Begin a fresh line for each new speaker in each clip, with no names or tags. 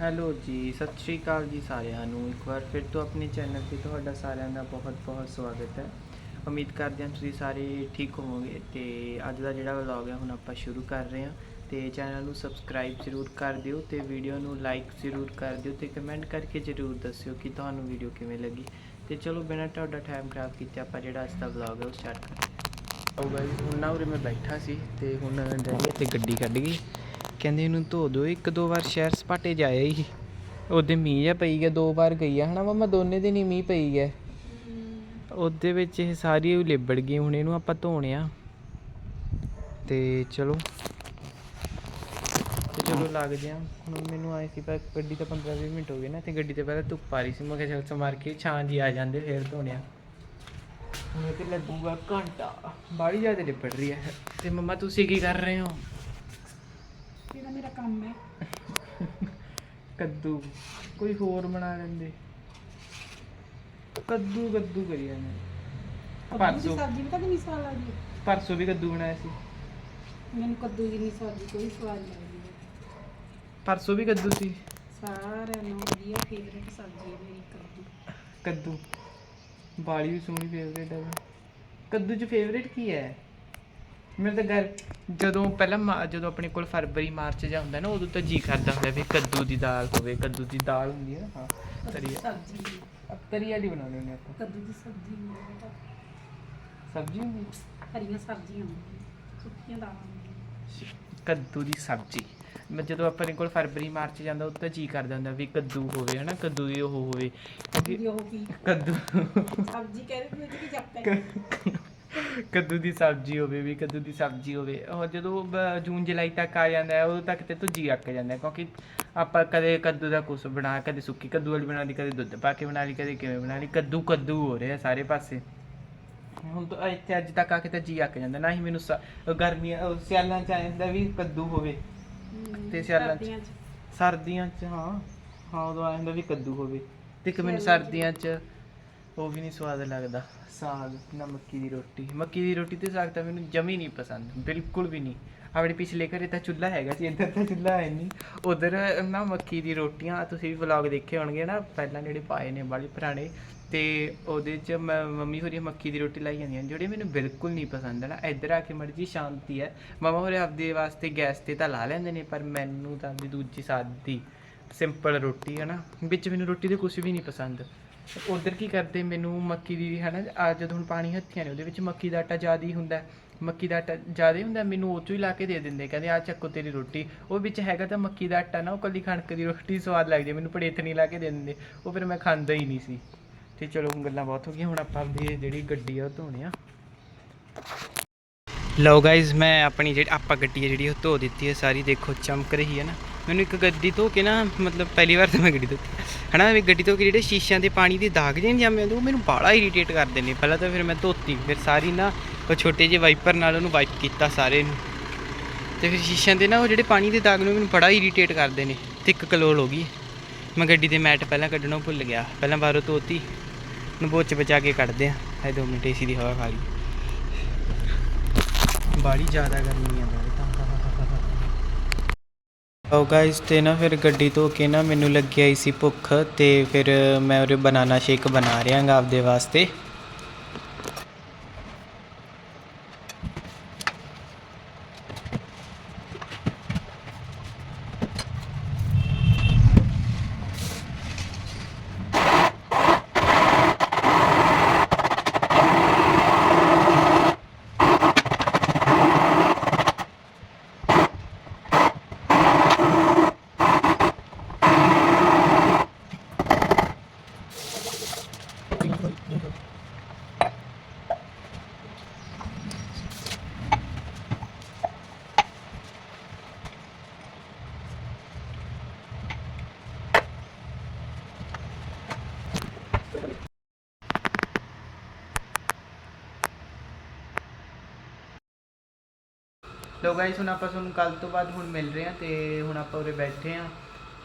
Hello ਜੀ, ਸਤਿ ਸ਼੍ਰੀ ਅਕਾਲ ਜੀ ਸਾਰਿਆਂ ਨੂੰ। ਇੱਕ ਵਾਰ ਫਿਰ ਤੋਂ ਆਪਣੇ ਚੈਨਲ ਤੇ ਤੁਹਾਡਾ ਸਾਰਿਆਂ ਦਾ ਬਹੁਤ-ਬਹੁਤ ਸਵਾਗਤ ਹੈ। ਉਮੀਦ ਕਰਦੇ ਹਾਂ ਤੁਸੀਂ ਸਾਰੇ ਠੀਕ ਹੋਵੋਗੇ ਤੇ ਅੱਜ ਦਾ ਜਿਹੜਾ ਵਲੌਗ ਹੈ, ਹੁਣ ਆਪਾਂ ਸ਼ੁਰੂ ਕਰ ਰਹੇ ਹਾਂ। ਤੇ ਚੈਨਲ ਨੂੰ ਸਬਸਕ੍ਰਾਈਬ ਜ਼ਰੂਰ ਕਰ ਦਿਓ ਤੇ ਵੀਡੀਓ ਨੂੰ ਲਾਈਕ ਜ਼ਰੂਰ ਕਰ ਦਿਓ ਤੇ ਕਮੈਂਟ ਕਰਕੇ ਜ਼ਰੂਰ ਦੱਸਿਓ ਕਿ ਤੁਹਾਨੂੰ ਵੀਡੀਓ ਕਿਵੇਂ ਲੱਗੀ। ਤੇ ਚਲੋ, ਬਿਨਾਂ ਤੁਹਾਡਾ ਟਾਈਮ ਖਰਾਬ ਕੀਤੇ ਆਪਾਂ ਜਿਹੜਾ ਅੱਜ ਦਾ ਵਲੌਗ ਹੈ, ਉਹ ਸਟਾਰਟ ਕਰਦੇ ਹਾਂ। ਆਓ ਗਾਇਸ ਹੁਣ ਨਾ ਉਰੇ ਮੈਂ ਬੈਠਾ ਸੀ ਤੇ ਹੁਣ ਡੈਡੀ ਤੇ ਗੱਡੀ ਕੱਢ ਗਈ ਕਹਿੰਦੇ ਇਹਨੂੰ ਧੋ ਦਿਓ। ਇੱਕ ਦੋ ਵਾਰ ਸ਼ਹਿਰ ਸਪਾਟੇ ਜਾਇਆ ਹੀ। ਉਹਦੇ ਮੀਂਹ ਜਿਹਾ ਪਈ ਗਿਆ, ਦੋ ਵਾਰ ਗਈ ਆ। ਹਨਾ ਮਮਾ, ਦੋਨੇ ਦਿਨ ਹੀ ਮੀਂਹ ਪਈ ਗਿਆ। ਉਹਦੇ ਵਿੱਚ ਇਹ ਸਾਰੀ ਲਿਬੜ ਗਈ। ਹੁਣ ਇਹਨੂੰ ਆਪਾਂ ਧੋਣੇ ਤੇ ਚਲੋ। ਤੇ ਚਲੋ ਲੱਗਦੇ ਆ। ਹੁਣ ਮੈਨੂੰ ਆਏ ਸੀ ਪਰ ਗੱਡੀ ਤਾਂ 15 20 ਮਿੰਟ ਹੋ ਗਏ ਨਾ। ਤੇ ਗੱਡੀ ਤੇ ਪਹਿਲਾਂ ਧੁੱਪ ਆ ਰਹੀ ਸੀ। ਮੈਂ ਕਿਹਾ ਚਲ ਸਮਾਰ ਕੇ ਛਾਂ ਜੀ ਆ ਜਾਂਦੇ, ਫੇਰ ਧੋਣਿਆ ਹੁਣ ਤੇ ਲੱਗੂਗਾ ਘੰਟਾ। ਬਾੜੀ ਜ਼ਿਆਦਾ ਲਿਬੜ ਰਹੀ ਹੈ। ਤੇ ਮਮਾ, ਤੁਸੀਂ ਕੀ ਕਰ ਰਹੇ ਹੋ?
ਮੇਰਾ ਕੰਮ ਹੈ।
ਕੱਦੂ ਕੋਈ ਹੋਰ ਬਣਾ ਲੈਂਦੇ। ਕੱਦੂ ਕੱਦੂ ਕਰੀ ਜਾਂਦੇ।
ਕੱਦੂ ਦੀ
ਪਰਸੋਂ
ਸਬਜ਼ੀ ਪਤਾ ਕਿੰਨੀ ਸਵਾਦ ਲੱਗਦੀ ਹੈ।
ਪਰਸੋਂ ਵੀ ਕੱਦੂ ਬਣਾਇਆ ਸੀ।
ਮੈਨੂੰ ਕੱਦੂ ਦੀ ਨਹੀਂ ਸਬਜ਼ੀ ਕੋਈ ਸਵਾਦ ਨਹੀਂ ਲੱਗਦੀ। ਹੈ।
ਪਰਸੋਂ ਵੀ ਕੱਦੂ ਸੀ।
ਸਾਰਿਆਂ ਨੂੰ ਵਧੀਆ ਫੇਵਰੇਟ ਸਬਜ਼ੀ ਹੈ ਮੇਰੀ ਕੱਦੂ।
ਕੱਦੂ। ਬਾਲੀ ਵੀ ਸੋਹਣੀ ਫੇਵਰੇਟ ਹੈ। ਕੱਦੂ ਚ ਫੇਵਰੇਟ ਕੀ ਹੈ? ਮੇਰੇ ਤਾਂ ਘਰ ਜਦੋਂ ਪਹਿਲਾਂ ਮਾ- ਜਦੋਂ ਆਪਣੇ ਕੋਲ ਫਰਵਰੀ ਮਾਰਚ ਜਾਂ ਹੁੰਦਾ ਨਾ ਉਦੋਂ ਤਾਂ ਜੀ ਕਰਦਾ ਹੁੰਦਾ ਵੀ ਕੱਦੂ ਦੀ ਦਾਲ ਹੋਵੇ ਕੱਦੂ ਦੀ ਦਾਲ ਹੁੰਦੀ ਹੈ ਨਾ ਹਾਂ ਤਰੀ
ਸਬਜ਼ੀ।
ਤਰੀ ਵਾਲੀ ਬਣਾਉਂਦੇ ਹੁੰਦੇ ਆਪਾਂ।
ਕੱਦੂ ਦੀ ਸਬਜ਼ੀ
ਸਬਜ਼ੀ ਹੁੰਦੀ
ਹਰੀਆਂ ਸਬਜ਼ੀਆਂ ਹੁੰਦੀਆਂ ਸੁੱਕੀਆਂ ਦਾਲਾਂ ਹੁੰਦੀਆਂ
ਕੱਦੂ ਦੀ ਸਬਜ਼ੀ। ਮੈਂ ਜਦੋਂ ਆਪਣੇ ਕੋਲ ਫਰਵਰੀ ਮਾਰਚ ਜਾਂਦਾ ਉਦੋਂ ਤਾਂ ਜੀ ਕਰਦਾ ਹੁੰਦਾ ਵੀ ਕੱਦੂ ਹੋਵੇ ਹਨਾ ਕੱਦੂ ਦੀ ਉਹ ਹੋਵੇ। ਕਿਉਂਕਿ
ਵੀ ਉਹ ਕੀ?
ਕੱਦੂ।
ਸਬਜ਼ੀ ਕਹਿੰਦੇ ਤੂੰ ਕੀ ਜੱਪਦਾ
ਕੱਦੂ ਦੀ ਸਬਜ਼ੀ ਹੋਵੇ ਵੀ ਕੱਦੂ ਦੀ ਸਬਜ਼ੀ ਹੋਵੇ। ਉਹ ਜਦੋਂ ਬ- ਜੂਨ ਜੁਲਾਈ ਤੱਕ ਆ ਜਾਂਦਾ ਹੈ ਉਦੋਂ ਤੱਕ ਤੇ ਤੋਂ ਜੀ ਅੱਕ ਜਾਂਦਾ ਹੈ ਕਿਉਂਕਿ ਆਪਾਂ ਕਦੇ ਕੱਦੂ ਦਾ ਕੁਛ ਬਣਾ ਕਦੇ ਸੁੱਕੀ ਕੱਦੂ ਵਾਲੀ ਬਣਾ ਲਈ ਕਦੇ ਦੁੱਧ ਪਾ ਕੇ ਬਣਾ ਲਈ ਕਦੇ ਕਿਵੇਂ ਬਣਾ ਲਈ ਕੱਦੂ ਕੱਦੂ ਹੋ ਰਿਹਾ ਸਾਰੇ ਪਾਸੇ। ਹੁਣ ਤਾਂ ਇੱਥੇ ਅੱਜ ਤੱਕ ਆ ਕੇ ਤਾਂ ਜੀ ਅੱਕ ਜਾਂਦਾ ਨਾ ਹੀ ਮੈਨੂੰ ਸ- ਗਰਮੀਆਂ ਉਹ ਸਿਆਲਾਂ ਚ ਆ ਜਾਂਦਾ ਵੀ ਕੱਦੂ ਹੋਵੇ। ਤੇ ਸਿਆਲਾਂ ਚ
ਸਰਦੀਆਂ
ਸਰਦੀਆਂ ਚ ਹਾਂ ਹਾਂ ਉਦੋਂ ਆ ਜਾਂਦਾ ਵੀ ਕੱਦੂ ਹੋਵੇ। ਤੇ ਇੱਕ ਮੈਨੂੰ
ਸਿਆਲਾਂ ਚ-
ਸਰਦੀਆਂ ਚ ਉਹ ਵੀ ਨਹੀਂ ਸਵਾਦ ਲੱਗਦਾ। ਸਾਗ ਨਾ ਮੱਕੀ ਦੀ ਰੋਟੀ। ਮੱਕੀ ਦੀ ਰੋਟੀ ਤੇ ਸਾਗ ਤਾਂ ਮੈਨੂੰ ਜਮੀ ਨਹੀਂ ਪਸੰਦ ਬਿਲਕੁਲ ਵੀ ਨਹੀਂ। ਆਪਣੇ ਪਿਛਲੇ ਘਰੇ ਤਾਂ ਚੁੱਲ੍ਹਾ ਹੈਗਾ ਸੀ ਇੱਧਰ ਤਾਂ ਚੁੱਲ੍ਹਾ ਹੈ ਨਹੀਂ। ਉਧਰ ਨਾ ਮੱਕੀ ਦੀ ਰੋਟੀਆਂ ਤੁਸੀਂ ਵੀ ਵਲੌਗ ਦੇਖੇ ਹੋਣਗੇ ਨਾ ਪਹਿਲਾਂ ਜਿਹੜੇ ਪਾਏ ਨੇ ਬੜੇ ਪੁਰਾਣੇ ਤੇ ਉਹਦੇ ਚ ਮ- ਮੰਮੀ ਹੋਰੀ ਮੱਕੀ ਦੀ ਰੋਟੀ ਲਾਈ ਜਾਂਦੀਆਂ ਜਿਹੜੇ ਮੈਨੂੰ ਬਿਲਕੁਲ ਨਹੀਂ ਪਸੰਦ ਨਾ। ਇੱਧਰ ਆ ਕੇ ਮਰਜ਼ੀ ਸ਼ਾਂਤੀ ਹੈ। ਮਮਾ ਹੋਰੇ ਆਪਦੇ ਵਾਸਤੇ ਗੈਸ ਤੇ ਤਾਂ ਲਾ ਲੈਂਦੇ ਨੇ ਪਰ ਮੈਨੂੰ ਤਾਂ ਆਪਦੀ ਦੂਜੀ ਸਾਦੀ ਸਿੰਪਲ ਰੋਟੀ ਹੈ ਨਾ ਵਿੱਚ ਮੈਨੂੰ ਰੋਟੀ ਦੇ ਕੁਝ ਵੀ ਨਹੀਂ ਪਸੰਦ। ਉਧਰ ਕੀ ਕਰਦੇ ਮੈਨੂੰ ਮੱਕੀ ਦੀ ਹੈ ਨਾ ਆ ਜਦੋਂ ਹੁਣ ਪਾਣੀ ਹੱਥੀਆਂ ਨੇ ਉਹਦੇ ਵਿੱਚ ਮੱਕੀ ਦਾ ਆਟਾ ਜ਼ਿਆਦਾ ਹੀ ਹੁੰਦਾ ਮੱਕੀ ਦਾ ਆਟਾ ਜ਼ਿਆਦਾ ਹੀ ਹੁੰਦਾ ਮੈਨੂੰ ਉਹ ਚੋਂ ਹੀ ਲਾ ਕੇ ਦੇ ਦਿੰਦੇ ਕਹਿੰਦੇ ਆ ਚੱਕੋ ਤੇਰੀ ਰੋਟੀ। ਉਹ ਵਿੱਚ ਹੈਗਾ ਤਾਂ ਮੱਕੀ ਦਾ ਆਟਾ ਨਾ ਉਹ ਕੱਲੀ ਕਣਕ ਦੀ ਰੋਟੀ ਸਵਾਦ ਲੱਗਦੀ ਹੈ, ਮੈਨੂੰ ਪੜੇਥਣੀ ਲਾ ਕੇ ਦੇ ਦਿੰਦੇ। ਉਹ ਫਿਰ ਮੈਂ ਖਾਂਦਾ ਹੀ ਨਹੀਂ ਸੀ। ਤੇ ਚਲੋ ਹੁਣ ਗੱਲਾਂ ਬਹੁਤ ਹੋ ਗਈਆਂ ਹੁਣ ਆਪਾਂ ਆਪਦੀ ਜਿਹੜੀ ਗੱਡੀ ਆ ਉਹ ਧੋਣੇ ਆ। ਲਓ ਗਾਇਜ਼ ਮੈਂ ਆਪਣੀ ਜਿਹੜੀ ਆਪਾਂ ਗੱਡੀ ਹੈ ਜਿਹੜੀ ਉਹ ਧੋ ਦਿੱਤੀ ਹੈ ਸਾਰੀ ਦੇਖੋ ਚਮਕ ਰਹੀ ਹੈ ਨਾ। ਮੈਨੂੰ ਇੱਕ ਗੱਡੀ ਧੋ ਕੇ ਨਾ, ਮਤਲਬ ਪਹਿਲੀ ਵਾਰ ਤਾਂ ਮੈਂ ਗੱਡੀ ਧੋਤੀ। ਹਨਾ, ਵੀ ਗੱਡੀ ਧੋ ਕੇ ਜਿਹੜੇ ਸ਼ੀਸ਼ਿਆਂ ਦੇ ਪਾਣੀ ਦੇ ਦਾਗ ਜਿਹੇ ਨੀ ਜੰਮੇ ਹੁੰਦੇ, ਉਹ ਮੈਨੂੰ ਬਾਹਲਾ ਇਰੀਟੇਟ ਕਰਦੇ ਨੇ ਪਹਿਲਾਂ ਤਾਂ ਫਿਰ ਮੈਂ ਧੋਤੀ, ਫਿਰ ਸਾਰੀ ਨਾ ਉਹ ਛੋਟੇ ਜਿਹੇ ਵਾਈਪਰ ਨਾਲ ਉਹਨੂੰ ਵਾਈਪ ਕੀਤਾ ਸਾਰੇ ਨੂੰ। ਤੇ ਫਿਰ ਸ਼ੀਸ਼ਿਆਂ ਦੇ ਨਾ ਉਹ ਜਿਹੜੇ ਪਾਣੀ ਦੇ ਦਾਗ ਨੂੰ ਮੈਨੂੰ ਬੜਾ ਇਰੀਟੇਟ ਕਰਦੇ ਨੇ। ਤੇ ਇੱਕ ਕਲੋਲ ਹੋ ਗਈ। ਮੈਂ ਗੱਡੀ ਦੇ ਮੈਟ ਪਹਿਲਾਂ ਕੱਢਣੋਂ ਭੁੱਲ ਗਿਆ। ਪਹਿਲਾਂ ਬਾਹਰੋਂ ਧੋਤੀ ਨੂੰ ਬੋਚ ਬਚਾ ਕੇ ਕੱਢਦੇ ਆ ਇਹ 2 ਮਿੰਟ ਏਸੀ ਦੀ ਹਵਾ ਖਾ ਲਈ ਬਾੜੀ ਜ਼ਿਆਦਾ ਗਰਮੀ ਆ ਬਾਹਰ। ਉਹ ਗਾਇਸ ਤੇ ਨਾ ਫਿਰ ਗੱਡੀ ਧੋ ਕੇ ਨਾ ਮੈਨੂੰ ਲੱਗੀ ਆਈ ਸੀ ਭੁੱਖ ਤੇ ਫਿਰ ਮੈਂ ਉਹਰੇ ਬਨਾਨਾ ਸ਼ੇਕ ਬਣਾ ਰਿਹਾ ਆਪਦੇ ਵਾਸਤੇ। ਲੋ ਗਾਇਸ ਹੁਣ ਆਪਾਂ ਤੁਹਾਨੂੰ ਕੱਲ ਤੋਂ ਬਾਅਦ ਹੁਣ ਮਿਲ ਰਹੇ ਹਾਂ ਤੇ ਹੁਣ ਆਪਾਂ ਉਰੇ ਬੈਠੇ ਹਾਂ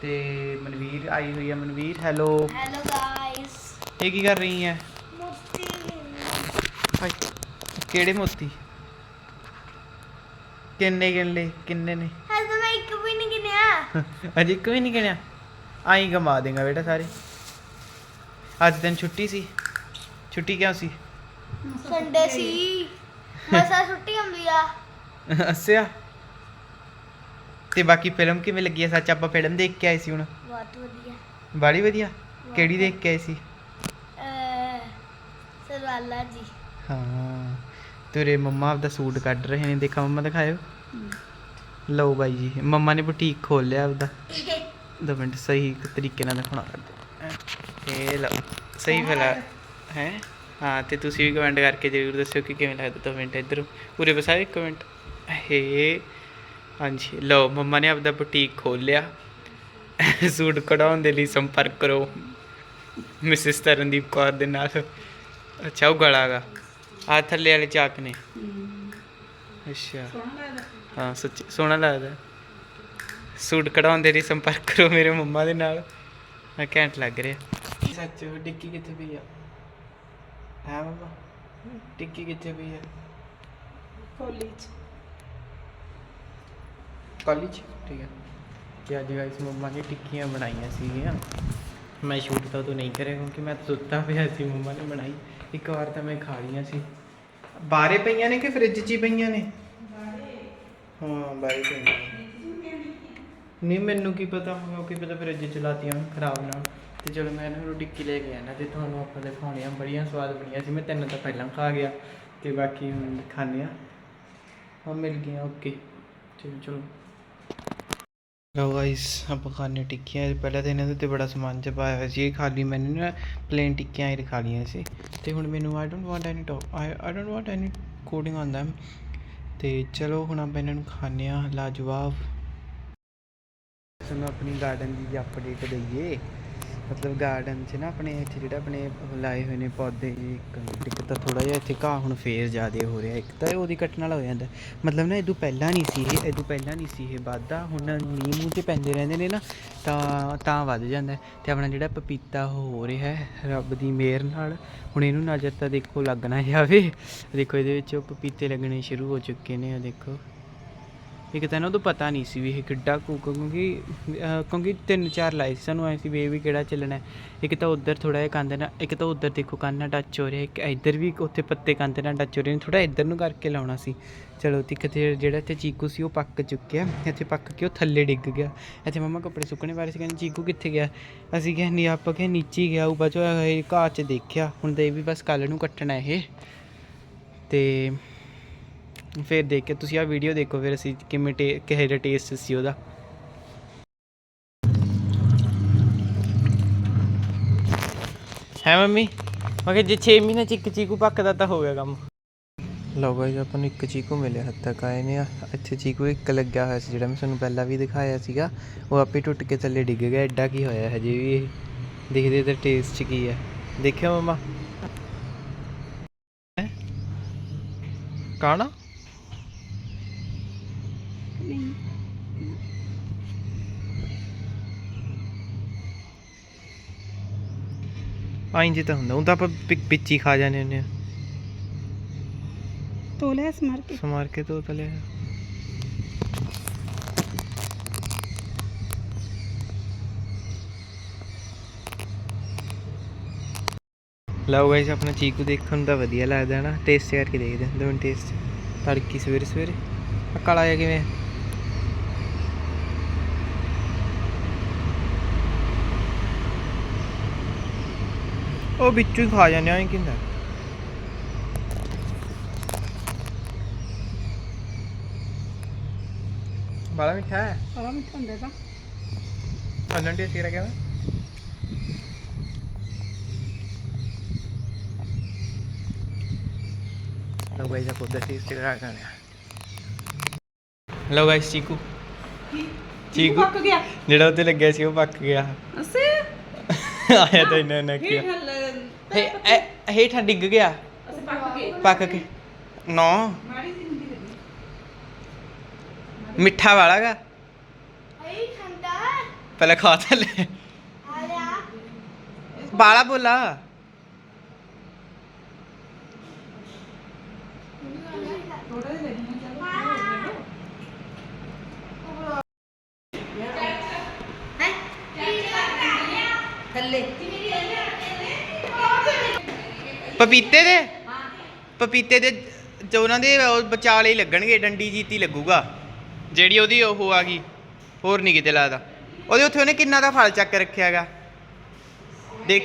ਤੇ ਮਨਵੀਰ ਆਈ ਹੋਈ ਹੈ ਮਨਵੀਰ ਹੈਲੋ
ਹੈਲੋ ਗਾਇਸ
ਇਹ ਕੀ ਕਰ ਰਹੀ ਹੈ?
ਮੁਫਤੀ
ਹਾਏ ਕਿਹੜੇ ਮੋਤੀ? ਕਿੰਨੇ ਕਿੰਨੇ ਕਿੰਨੇ ਨੇ?
ਹਲ ਤਾਂ ਮੈਂ ਇੱਕ ਵੀ ਨਹੀਂ ਗਿਣਿਆ।
ਅਜੇ ਇੱਕ ਵੀ ਨਹੀਂ ਗਿਣਿਆ। ਆਈ ਕਮਾ ਦੇਗਾ ਬੇਟਾ ਸਾਰੇ। ਅੱਜ ਦਿਨ ਛੁੱਟੀ ਸੀ। ਛੁੱਟੀ ਕਿਉਂ ਸੀ?
ਸੰਡੇ ਸੀ। ਮਸਾ ਛੁੱਟੀ ਹੁੰਦੀ ਆ।
ਅੱਛਾ ਤੇ ਬਾਕੀ ਫਿਲਮ ਕਿਵੇਂ ਲੱਗੀ ਆ? ਸੱਚ ਆਪਾਂ ਫਿਲਮ ਦੇਖ ਕੇ ਆਏ ਸੀ ਹੁਣ।
ਬਹੁਤ ਵਧੀਆ।
ਬਾੜੀ ਵਧੀਆ? ਕਿਹੜੀ ਦੇਖ ਕੇ ਆਏ ਸੀ?
ਅਹ, ਸਰਵਾਲਾ ਜੀ।
ਹਾਂ। ਤੇਰੇ ਮੰਮਾ ਆਪਦਾ ਸੂਟ ਕੱਢ ਰਹੇ ਨੇ। ਦੇਖਾ ਮੰਮਾ ਦਿਖਾਇਓ। ਲਓ ਬਾਈ ਜੀ। ਮੰਮਾ ਨੇ ਬੁਟੀਕ ਖੋਲ ਲਿਆ ਆਪਦਾ। ਦੋ ਮਿੰਟ ਸਹੀ ਤਰੀਕੇ ਨਾਲ ਦਿਖਾਉਣਾ। ਕਰਦੇ ਇਹ ਲਓ ਸਹੀ ਫਲਾ ਹੈ? ਹਾਂ ਤੇ ਤੁਸੀਂ ਵੀ ਕਮੈਂਟ ਕਰਕੇ ਜ਼ਰੂਰ ਦੱਸਿਓ ਕਿ ਕਿਵੇਂ ਲੱਗਦਾ ਦੋ ਮਿੰਟ ਇੱਧਰ। ਪੂਰੇ ਬਸਾਏ ਕਮੈਂਟ ਹੇ ਹਾਂਜੀ, ਲਓ, ਮੰਮਾ ਨੇ ਆਪਦਾ ਬੁਟੀਕ ਖੋਲ ਲਿਆ ਸੂਟ ਕਢਾਉਣ ਦੇ ਲਈ ਸੰਪਰਕ ਕਰੋ। ਮਿਸਿਸ ਤਰਨਦੀਪ ਕੌਰ ਦੇ ਨਾਲ। ਅੱਛਾ, ਉਹ ਗਲਾਗਾ ਆ ਥੱਲੇ ਵਾਲੇ ਚਾਕ ਨੇ। ਅੱਛਾ। ਹਾਂ, ਸੱਚੀ, ਸੋਹਣਾ ਲੱਗਦਾ। ਸੂਟ ਕਢਾਉਣ ਦੇ ਲਈ ਸੰਪਰਕ ਕਰੋ ਮੇਰੇ ਮੰਮਾ ਦੇ ਨਾਲ। ਮੈਂ ਘੈਂਟ ਲੱਗ ਰਿਹਾ। ਸੱਚ, ਉਹ ਕਿੱਥੇ ਪਈ ਆ? ਹੈ ਮੰਮਾ? ਟਿੱਕੀ ਕਿੱਥੇ ਪਈ ਆ?
ਕੋਲੀ ਚ।
ਕਾਲਜ ਠੀਕ ਹੈ। ਤੇ ਅੱਜ ਗਾਇਸ ਮੰਮਾ ਨੇ ਟਿੱਕੀਆਂ ਬਣਾਈਆਂ ਸੀਗੀਆਂ। ਮੈਂ ਸ਼ੂਟ ਤਾਂ ਉਦੋਂ ਨਹੀਂ ਕਰਿਆ ਕਿਉਂਕਿ ਮੈਂ ਸੁੱਤਾ ਪਿਆ ਸੀ, ਮੰਮਾ ਨੇ ਬਣਾਈ। ਇੱਕ ਵਾਰ ਤਾਂ ਮੈਂ ਖਾ ਲਈਆਂ ਸੀ। ਬਾਰੇ ਪਈਆਂ ਨੇ ਕਿ ਫ੍ਰਿਜ 'ਚ ਹੀ ਪਈਆਂ ਨੇ? ਹਾਂ ਬਾਰੇ ਪਈਆਂ ਨਹੀਂ, ਮੈਨੂੰ ਕੀ ਪਤਾ ਹੋਗਾ ਕਿ ਪਤਾ ਫ੍ਰਿਜ 'ਚ ਲਾਤੀਆਂ ਖਰਾਬ ਨਾ। ਹੋਣ। ਤੇ ਚਲੋ ਮੈਂ ਇਹਨਾਂ ਨੂੰ ਟਿੱਕੀ ਲੈ ਕੇ ਆਣਾ ਤੇ ਤੁਹਾਨੂੰ ਆਪਾਂ ਦਿਖਾਉਣੀਆਂ। ਬੜੀਆਂ ਸਵਾਦ ਬਣੀਆਂ ਸੀ, ਮੈਂ ਤਿੰਨ ਤਾਂ ਪਹਿਲਾਂ ਖਾ ਗਿਆ। ਤੇ ਬਾਕੀ ਹੁਣ ਖਾਣੇ ਆ ਹਾਂ ਮਿਲ ਗਈਆਂ ਓਕੇ ਚਲੋ ਚਲੋ। ਲਓ ਗਾਇਸ ਆਪਾਂ ਖਾਣੇ ਟਿੱਕੀਆਂ, ਪਹਿਲਾਂ ਤਾਂ ਇਹਨਾਂ ਦੇ ਉੱਤੇ ਬੜਾ ਸਮਾਨ ਚ ਹੋਇਆ ਸੀ, ਇਹ ਖਾਲੀ ਮੈਨੂੰ ਨਾ ਪਲੇਨ ਟਿੱਕੀਆਂ ਹੀ ਰਖਾ ਲਈਆਂ ਸੀ। ਤੇ ਹੁਣ ਮੈਨੂੰ I don't want any top I I don't want any coding on them ਤੇ ਚਲੋ ਹੁਣ ਆਪਾਂ ਇਹਨਾਂ ਨੂੰ ਖਾਣੇ ਆ ਲਾਜਵਾਬ। ਸਾਨੂੰ ਆਪਣੀ ਗਾਰਡਨ ਦੀ ਅਪਡੇਟ ਦਈਏ। ਮਤਲਬ ਗਾਰਡਨ 'ਚ ਨਾ ਆਪਣੇ ਇੱਥੇ ਜਿਹੜਾ ਆਪਣੇ ਲਾਏ ਹੋਏ ਨੇ ਪੌਦੇ ਜੀ, ਇੱਕ ਤਾਂ ਥੋੜਾ ਜਿਹਾ ਇੱਥੇ ਘਾਹ ਹੁਣ ਫੇਰ ਜ਼ਿਆਦਾ ਹੋ ਰਿਹਾ ਇੱਕ ਤਾਂ ਉਹਦੀ ਕੱਟਣ ਵਾਲਾ ਹੋ ਜਾਂਦਾ। ਮਤਲਬ ਨਾ ਇਹਦੋਂ ਪਹਿਲਾਂ ਨਹੀਂ ਸੀ ਇਹ ਇਹਦੋਂ ਪਹਿਲਾਂ ਨਹੀਂ ਸੀ ਇਹ ਵਾਧਾ ਹੁਣ ਮੀਂਹ ਮੂੰਹ ਤੇ ਪੈਂਦੇ ਰਹਿੰਦੇ ਨੇ ਨਾ ਤਾਂ ਤਾਂ ਵੱਧ ਜਾਂਦਾ ਹੈ। ਤੇ ਆਪਣਾ ਜਿਹੜਾ ਪਪੀਤਾ ਉਹ ਹੋ ਰਿਹਾ ਹੈ ਰੱਬ ਦੀ ਮਿਹਰ ਨਾਲ ਹੁਣ ਇਹਨੂੰ ਨਜ਼ਰ ਤਾਂ ਦੇਖੋ ਲੱਗਣਾ ਜਾਵੇ। ਦੇਖੋ ਇਹਦੇ ਵਿੱਚ ਪਪੀਤੇ ਲੱਗਣੇ ਸ਼ੁਰੂ ਹੋ ਚੁੱਕੇ ਨੇ ਆ ਦੇਖੋ। ਇੱਕ ਤਾਂ ਇਹਨਾਂ ਉਦੋਂ ਪਤਾ ਨਹੀਂ ਸੀ ਵੀ ਇਹ ਕਿੱਡਾ ਕੁ, ਕਿਉਂਕਿ ਕਿਉਂਕਿ ਤਿੰਨ ਚਾਰ ਲਾਏ ਸੀ ਸਾਨੂੰ, ਐ ਸੀ ਵੀ ਇਹ ਵੀ ਕਿਹੜਾ ਚੱਲਣਾ ਇੱਕ ਤਾਂ ਉਧਰ ਥੋੜਾ ਜਿਹਾ ਕੰਧ ਨਾਲ, ਇੱਕ ਤਾਂ ਉਧਰ ਦੇਖੋ ਕੰਧ ਨਾਲ ਟੱਚ ਹੋ ਰਿਹਾ, ਇੱਕ ਇੱਧਰ ਵੀ ਉੱਥੇ ਪੱਤੇ ਕੰਧ ਨਾਲ ਟੱਚ ਹੋ ਰਹੇ ਨੇ ਥੋੜਾ ਇੱਧਰ ਨੂੰ ਕਰਕੇ ਲਾਉਣਾ ਸੀ। ਚਲੋ ਤੇ ਕਿਤੇ ਜਿਹੜਾ ਇੱਥੇ ਚੀਕੂ ਸੀ, ਉਹ ਪੱਕ ਚੁੱਕਿਆ। ਇੱਥੇ ਪੱਕ ਕੇ ਉਹ ਥੱਲੇ ਡਿੱਗ ਗਿਆ। ਇੱਥੇ ਮੰਮਾ ਕੱਪੜੇ ਸੁੱਕਣੇ ਬਾਰੇ ਸੀ, ਕਹਿੰਦੇ ਚੀਕੂ ਕਿੱਥੇ ਗਿਆ? ਅਸੀਂ ਕਿਹਾ, ਨਹੀਂ, ਆਪਾਂ ਕਿ ਨੀਚੇ ਹੀ ਗਿਆ ਉਹ ਬਾਜੋ ਇਹ ਘਾਹ 'ਚ ਦੇਖਿਆ। ਹੁਣ ਤੇ ਇਹ ਵੀ ਬਸ ਕੱਲ ਨੂੰ ਕੱਟਣਾ ਇਹ। ਤੇ ਫਿਰ ਦੇਖ ਕੇ ਤੁਸੀਂ ਆ ਵੀਡੀਓ ਦੇਖੋ, ਫਿਰ ਅਸੀਂ ਕਿਵੇਂ ਕਿਹੋ ਜਿਹਾ ਟੇਸਟ ਸੀ ਉਹਦਾ। ਹੈ ਮੰਮੀ? ਮੈਂ ਕਿਹਾ ਜੇ 6 ਮਹੀਨੇ ਚ ਇੱਕ ਚੀਕੂ ਪੱਕਦਾ ਤਾਂ ਹੋ ਗਿਆ ਕੰਮ। ਲਓ ਗਾਇਸ ਆਪਾਂ ਨੂੰ ਇੱਕ ਚੀਕੂ ਮਿਲਿਆ, ਹੱਦ ਤੱਕ ਆਏ ਨੇ ਇੱਥੇ ਚੀਕੂ ਇੱਕ ਲੱਗਿਆ ਹੋਇਆ ਸੀ, ਜਿਹੜਾ ਮੈਂ ਤੁਹਾਨੂੰ ਪਹਿਲਾਂ ਵੀ ਦਿਖਾਇਆ ਸੀਗਾ। ਉਹ ਆਪੇ ਟੁੱਟ ਕੇ ਥੱਲੇ ਡਿੱਗ ਗਿਆ, ਐਡਾ ਕੀ ਹੋਇਆ ਹਜੇ ਵੀ ਇਹ? ਦੇਖਦੇ ਤੇ ਟੇਸਟ ਕੀ ਹੈ। ਦੇਖਿਓ ਮਮਾ। ਕਾਣਾ
ਨਹੀਂ
ਆਈਂ ਜੀ ਤਾਂ ਹੁੰਦਾ ਉਹ ਤਾਂ ਆਪਾਂ ਪਿ- ਵਿੱਚ ਹੀ ਖਾ ਜਾਂਦੇ ਹੁੰਦੇ ਆ।
ਤੋਲੇ ਸਮਾਰ ਕੇ?
ਸਮਾਰ ਕੇ ਤੋਂ ਤਲੇ ਲਓ ਗਾਇਸ ਆਪਣਾ ਚੀਕੂ ਦੇਖਣ ਨੂੰ ਤਾਂ ਵਧੀਆ ਲੱਗਦਾ ਨਾ। ਟੇਸਟ ਕਰਕੇ ਦੇਖਦੇ ਹਾਂ। ਦੋ ਮਿੰਟ ਟੇਸਟ ਤੜਕੀ ਸਵੇਰੇ ਸਵੇਰੇ ਆ ਕਾਲਾ ਜਿਹਾ ਕਿਵੇਂ? ਉਹ ਵਿੱਚੋਂ ਹੀ ਖਾ ਜਾਂਦੇ ਆਂ ਕਿੰਦਾ ਬੜਾ ਮਿੱਠਾ ਹੈ?
ਬੜਾ ਮਿੱਠਾ ਹੁੰਦਾ ਤਾਂ।
ਅੰਨਣ ਟੇਸਟ ਕਿਹੜਾ ਕਿਹਾ ਲਓ ਗਾਇਸ ਆਪੋ ਦਾ ਟੇਸਟ ਕਰਾ ਕਰਨੇ ਲਓ ਗਾਇਸ ਚੀਕੂ। ਚੀਕੂ
ਪੱਕ ਗਿਆ?
ਜਿਹੜਾ ਉੱਤੇ ਲੱਗਿਆ ਸੀ ਉਹ ਪੱਕ ਗਿਆ।
ਅਸੇ
ਆਇਆ ਤਾਂ ਇੰਨਾ ਨਾ
ਇਹ
ਕਿਹਾ
ਹਲ।
ਹੇ ਇਹ- ਹੇਠਾਂ ਡਿੱਗ ਗਿਆ।
ਅਸੇ ਪੱਕ ਗਏ
ਪੱਕ ਕੇ। ਨੋ।
ਮਾੜੀ
ਮਿੱਠਾ ਵਾਲਾਗਾ
ਅਈ ਠੰਡਾ।
ਪਹਿਲਾਂ ਖਾ ਤਾਂ ਲੈ।
ਆ ਜਾ।
ਬਾਲਾ ਬੋਲਾ
ਥੋੜਾ ਜਿਹਾ ਲੱਗਣਾ ਚੱਲ
ਹੈ
ਥੱਲੇ
ਪਪੀਤੇ ਦੇ? ਪਪੀਤੇ ਦੇ ਚ ਉਹਨਾਂ ਦੇ ਉਹ ਵਿਚਾਲੇ ਲੱਗਣਗੇ, ਡੰਡੀ ਜੀਤੀ ਲੱਗੂਗਾ। ਜਿਹੜੀ ਉਹਦੀ ਉਹ ਆ ਗਈ, ਹੋਰ ਨਹੀਂ ਕਿਤੇ ਲੱਗਦਾ। ਉਹਦੇ ਉੱਥੇ ਉਹਨੇ ਕਿੰਨਾ ਦਾ ਫਲ ਚੱਕ ਰੱਖਿਆਗਾ ਦੇਖ,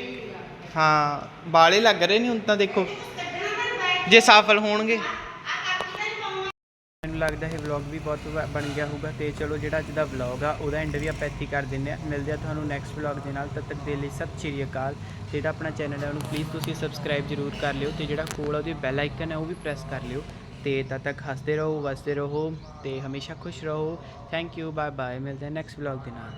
ਹਾਂ ਬਾਲੇ ਲੱਗ ਰਹੇ ਨੇ ਹੁਣ ਤਾਂ ਦੇਖੋ। ਜੇ ਸਫਲ ਹੋਣਗੇ। ਮੈਨੂੰ ਲੱਗਦਾ ਇਹ ਵਲੌਗ ਵੀ ਬਹੁਤ ਵ- ਬਣ ਗਿਆ ਹੋਊਗਾ ਤੇ ਚਲੋ ਜਿਹੜਾ ਅੱਜ ਦਾ ਵਲੌਗ ਆ, ਉਹਦਾ ਐਂਡ ਵੀ ਆਪਾਂ ਇੱਥੇ ਕਰ ਦਿੰਦੇ ਆ ਮਿਲਦੇ ਆ ਤੁਹਾਨੂੰ ਨੈਕਸਟ ਵਲੌਗ ਦੇ ਨਾਲ। ਤਦ ਤੱਕ ਦੇ ਲਈ ਸਤਿ ਸ਼੍ਰੀ ਅਕਾਲ। ਜਿਹੜਾ ਆਪਣਾ ਚੈਨਲ ਹੈ, ਉਹਨੂੰ ਪਲੀਜ਼ ਤੁਸੀਂ ਸਬਸਕ੍ਰਾਈਬ ਜ਼ਰੂਰ ਕਰ ਲਿਓ ਤੇ ਜਿਹੜਾ ਕੋਲ ਉਹਦੀ ਬੈਲ ਆਈਕਨ ਹੈ, ਉਹ ਵੀ ਪ੍ਰੈਸ ਕਰ ਲਿਓ। ਤੇ ਤਦ ਤੱਕ ਹੱਸਦੇ ਰਹੋ, ਵਸਦੇ ਰਹੋ ਤੇ ਹਮੇਸ਼ਾ ਖੁਸ਼ ਰਹੋ। ਥੈਂਕ ਯੂ ਬਾਏ ਬਾਏ ਮਿਲਦੇ ਆ ਨੈਕਸਟ ਵਲੌਗ ਦੇ ਨਾਲ।